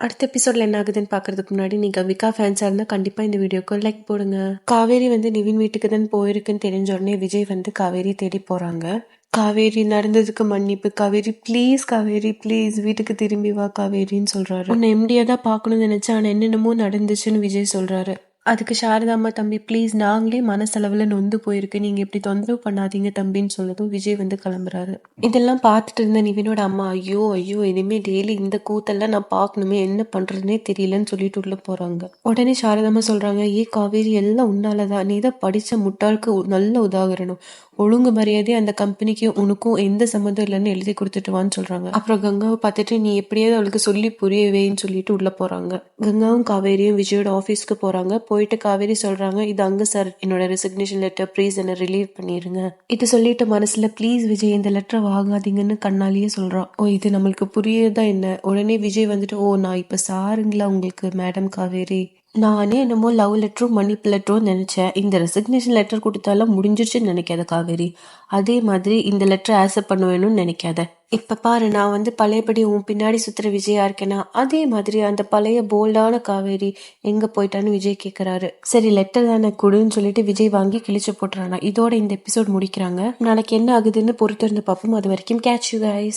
அடுத்த எபிசோட்ல என்ன ஆகுதுன்னு பார்க்கறதுக்கு முன்னாடி நீங்க விகா ஃபேன்ஸா இருந்தா கண்டிப்பா இந்த வீடியோக்கு லைக் போடுங்க. காவேரி வந்து நிவின் வீட்டுக்கு தான் போயிருக்குன்னு தெரிஞ்ச உடனே விஜய் வந்து காவேரி தேடி போறாங்க. காவேரி நடந்ததுக்கு மன்னிப்பு. காவேரி ப்ளீஸ் காவேரி ப்ளீஸ் வீட்டுக்கு திரும்பி வா காவேரின்னு சொல்றாரு. உன்னை எம்டியா தான் பார்க்கணும்னு நினச்சேன். ஆனா என்னென்னமோ நடந்துச்சுன்னு விஜய் சொல்றாரு. அதுக்கு சாரதாம்மா தம்பி ப்ளீஸ் நாங்களே மனசளவில் நொந்து போயிருக்கு. நீங்கள் இப்படி தொந்தரவு பண்ணாதீங்க தம்பின்னு சொன்னதும் விஜய் வந்து கிளம்புறாரு. இதெல்லாம் பார்த்துட்டு இருந்த நிவினோட அம்மா ஐயோ ஐயோ இனிமே டெய்லி இந்த கூத்தெல்லாம் நான் பார்க்கணுமே என்ன பண்ணுறதுனே தெரியலன்னு சொல்லிட்டு உள்ள போகிறாங்க உடனே சாரதாம்மா சொல்கிறாங்க ஏ காவேரி எல்லாம் உன்னால தான் நீ தான் படித்த முட்டாளுக்கு ஒரு நல்ல உதாகரணம். ஒழுங்கு மரியாதையே அந்த கம்பெனிக்கு உனக்கும் எந்த சம்மந்தம் இல்லைன்னு எழுதி கொடுத்துட்டு வான்னு சொல்றாங்க. அப்புறம் கங்காவை பார்த்துட்டு நீ எப்படியாவது அவளுக்கு சொல்லி புரியவேன்னு சொல்லிட்டு உள்ள போறாங்க. கங்காவும் காவேரியும் விஜயோட ஆஃபீஸ்க்கு போறாங்க. போயிட்டு காவேரி சொல்றாங்க இது அங்க சார் என்னோட ரெசிக்னேஷன் லெட்டர் ப்ளீஸ் என்ன ரிலீவ் பண்ணிருங்க. இது சொல்லிட்டு மனசுல ப்ளீஸ் விஜய் இந்த லெட்டரை வாங்காதீங்கன்னு கண்ணாலேயே சொல்றான் ஓ இது நம்மளுக்கு புரியுதா என்ன? உடனே விஜய் வந்துட்டு ஓ நான் இப்ப சாருங்களா உங்களுக்கு மேடம் காவேரி? நானே என்னமோ லவ் லெட்டரும் மன்னிப்பு லெட்டரும் நினைச்சேன். இந்த ரெசிக்னேஷன் லெட்டர் கொடுத்தாலும் முடிஞ்சிருச்சுன்னு நினைக்காத காவேரி. அதே மாதிரி இந்த லெட்டர் ஆக்செப்ட் பண்ணுவேணும்னு நினைக்காத. இப்ப பாரு நான் வந்து பழையபடி உன் பின்னாடி சுத்துற விஜயா இருக்கேனா? அதே மாதிரி அந்த பழைய போல்டான காவேரி எங்க போயிட்டான்னு விஜய் கேக்குறாரு. சரி லெட்டர் தானே கொடுன்னு சொல்லிட்டு விஜய் வாங்கி கிழிச்சு போட்டுறானா. இதோட இந்த எபிசோட் முடிக்கிறாங்க. நாளைக்கு என்ன ஆகுதுன்னு பொறுத்திருந்து பார்ப்போம். அது வரைக்கும் கேட்ச் யூ கைஸ்